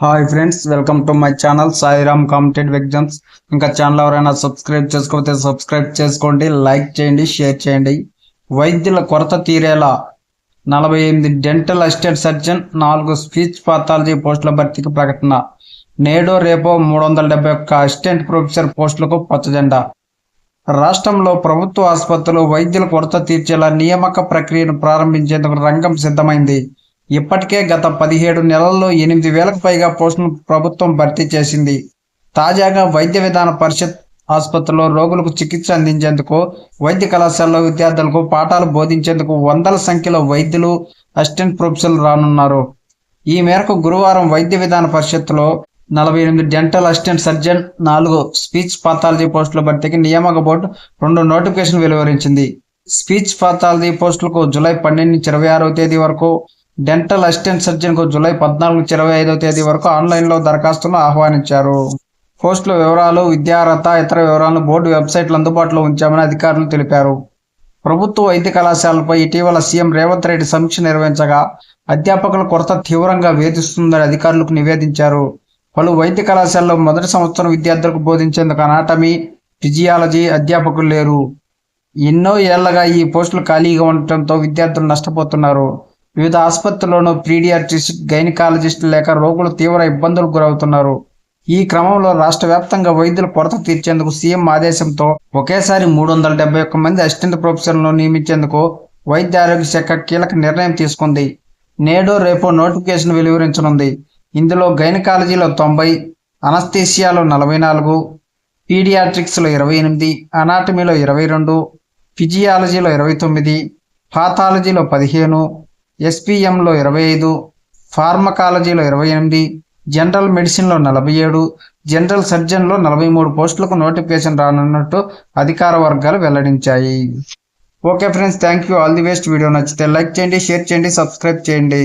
Hi friends welcome to my channel Sairam competitive exams ఇంకా channel ఎవరైనా subscribe చేసుకోకపోతే subscribe చేసుకోండి లైక్ చేయండి షేర్ చేయండి. వైద్యుల కొరత తీరేలా నలభై ఎనిమిది డెంటల్ అసిస్టెంట్ సర్జన్ నాలుగు స్పీచ్ పాథాలజీ పోస్టుల భర్తీకి ప్రకటన. నేడో రేపో మూడు వందల డెబ్బై ఒక్క అసిస్టెంట్ ప్రొఫెసర్ పోస్టులకు పచ్చజెండా. రాష్ట్రంలో ప్రభుత్వ ఆసుపత్రులు వైద్యుల కొరత తీర్చేలా నియామక ప్రక్రియను ప్రారంభించేందుకు రంగం సిద్ధమైంది. ఇప్పటికే గత పదిహేడు నెలల్లో ఎనిమిది వేలకు పైగా పోస్టులను ప్రభుత్వం భర్తీ చేసింది. తాజాగా వైద్య విధాన పరిషత్ ఆసుపత్రిలో రోగులకు చికిత్స అందించేందుకు వైద్య కళాశాలలో విద్యార్థులకు పాఠాలు బోధించేందుకు వందల సంఖ్యలో వైద్యులు అసిస్టెంట్ ప్రొఫెసర్లు రానున్నారు. ఈ మేరకు గురువారం వైద్య విధాన పరిషత్తులో నలభై ఎనిమిది డెంటల్ అసిస్టెంట్ సర్జన్ నాలుగు స్పీచ్ పాథాలజీ పోస్టుల భర్తీకి నియామక బోర్డు రెండు నోటిఫికేషన్ వెలువరించింది. స్పీచ్ పాథాలజీ పోస్టులకు జూలై పన్నెండు నుంచి ఇరవై ఆరవ తేదీ వరకు డెంటల్ అసిస్టెంట్ సర్జన్కు జూలై పద్నాలుగు నుంచి ఇరవై ఐదవ తేదీ వరకు ఆన్లైన్లో దరఖాస్తులను ఆహ్వానించారు. పోస్టుల వివరాలు విద్యార్హత ఇతర వివరాలను బోర్డు వెబ్సైట్లో అందుబాటులో ఉంచామని అధికారులు తెలిపారు. ప్రభుత్వ వైద్య కళాశాలపై ఇటీవల సీఎం రేవంత్ రెడ్డి సమీక్ష నిర్వహించగా అధ్యాపకుల కొరత తీవ్రంగా వేధిస్తుందని అధికారులకు నివేదించారు. పలు వైద్య కళాశాలలో మొదటి సంవత్సరం విద్యార్థులకు బోధించేందుకు అనాటమీ ఫిజియాలజీ అధ్యాపకులు లేరు. ఎన్నో ఏళ్ళగా ఈ పోస్టులు ఖాళీగా ఉండటంతో విద్యార్థులు నష్టపోతున్నారు. వివిధ ఆసుపత్రుల్లోనూ పీడియాట్రిస్ట్ గైనకాలజిస్ట్ లేక రోగులు తీవ్ర ఇబ్బందులకు గురవుతున్నారు. ఈ క్రమంలో రాష్ట్ర వ్యాప్తంగా వైద్యుల కొరత తీర్చేందుకు సీఎం ఆదేశంతో ఒకేసారి మూడు వందల డెబ్బై ఒక్క మంది అసిస్టెంట్ ప్రొఫెసర్లను నియమించేందుకు వైద్య ఆరోగ్య శాఖ కీలక నిర్ణయం తీసుకుంది. నేడు రేపో నోటిఫికేషన్ వెలువరించనుంది. ఇందులో గైనకాలజీలో తొంభై అనస్థీసియాలో నలభై నాలుగు పీడియాట్రిక్స్లో ఇరవై ఎనిమిది అనాటమీలో ఇరవై రెండు ఫిజియాలజీలో ఇరవై తొమ్మిది పాథాలజీలో పదిహేను ఎస్పీఎంలో ఇరవై ఐదు ఫార్మకాలజీలో ఇరవై ఎనిమిది జనరల్ మెడిసిన్లో నలభై ఏడు జనరల్ సర్జన్లో నలభై మూడు పోస్టులకు నోటిఫికేషన్ రానున్నట్టు అధికార వర్గాలు వెల్లడించాయి. Okay friends thank you. All the best. Video నచ్చితే లైక్ చేయండి షేర్ చేయండి సబ్స్క్రైబ్ చేయండి.